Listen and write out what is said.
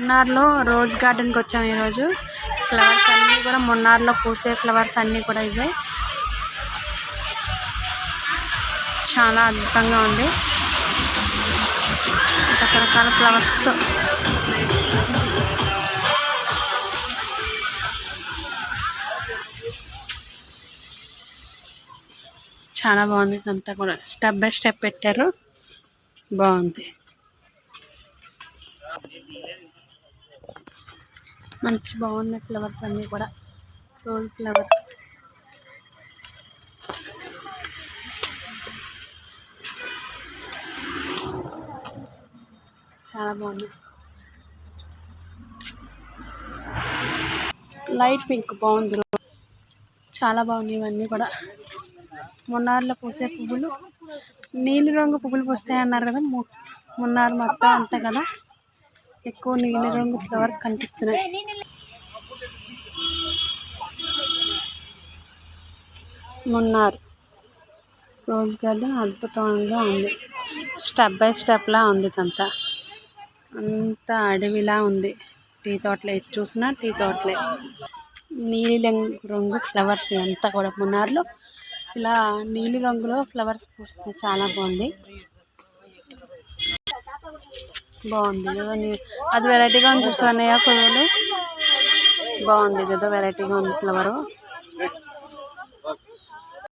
మున్నార్లో rose గార్డెన్కి వచ్చాము ఈరోజు. Flowers అన్నీ కూడా మున్నార్లో పూసే ఫ్లవర్స్ అన్నీ కూడా ఇవే. చాలా అద్భుతంగా ఉంది. రకరకాల ఫ్లవర్స్తో. చాలా బాగుంది అంతా కూడా. స్టెప్ బై స్టెప్ పెట్టారు. బాగుంది. మంచి బాగున్నాయి ఫ్లవర్స్ అన్నీ కూడా. Rose flowers. చాలా బాగుంది. లైట్ పింక్ బాగుంది. చాలా బాగుంది ఇవన్నీ కూడా. మున్నార్లో పూసే పువ్వులు. నీలి రంగు పువ్వులు పూస్తాయి అన్నారు కదా మున్నారు మున్నార్ మొత్తం అంతా కదా. ఎక్కువ నీలి రంగు ఫ్లవర్స్ కనిపిస్తున్నాయి. మున్నార్. రోజ్ గార్డెన్ అద్భుతంగా ఉంది. స్టెప్ బై స్టెప్లా ఉంది ఇదంతా. అంతా అడవిలా ఉంది. టీ తోటలే ఎటు చూసినా టీ తోటలే. నీలి రంగు రంగు ఫ్లవర్స్ అంతా కూడా మున్నార్లో. ఇలా నీలి రంగులో ఫ్లవర్స్ పూస్తున్నాయి చాలా బాగుంది. బాగుంది కదా అది వెరైటీగా ఉంది చూసానయ్యా పువ్వులు బాగుంది కదా ఏదో వెరైటీగా ఉంది ఫ్లవరు